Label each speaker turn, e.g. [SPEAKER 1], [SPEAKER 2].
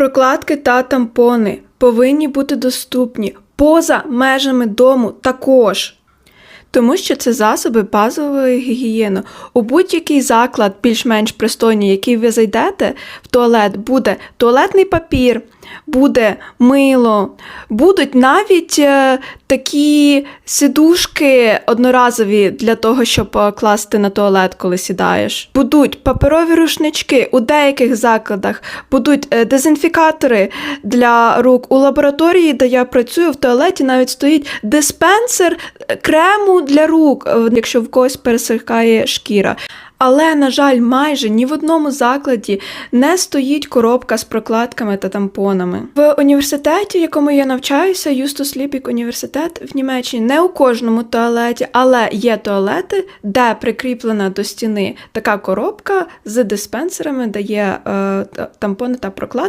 [SPEAKER 1] Прокладки та тампони повинні бути доступні поза межами дому також. Тому що це засоби базової гігієни. У будь-який заклад, більш-менш пристойний, який ви зайдете в туалет, буде туалетний папір, буде мило, будуть навіть е, такі сидушки одноразові для того, щоб е, класти на туалет, коли сідаєш. Будуть паперові рушнички у деяких закладах, будуть е, дезінфікатори для рук. У лабораторії, де я працюю в туалеті, навіть стоїть диспенсер крему для рук, якщо в когось пересихає шкіра. Але, на жаль, майже ні в одному закладі не стоїть коробка з прокладками та тампонами. В університеті, в якому я навчаюся, Юстус Ліпік університет в Німеччині, не у кожному туалеті, але є туалети, де прикріплена до стіни така коробка з диспенсерами, де є е, тампони та прокладки.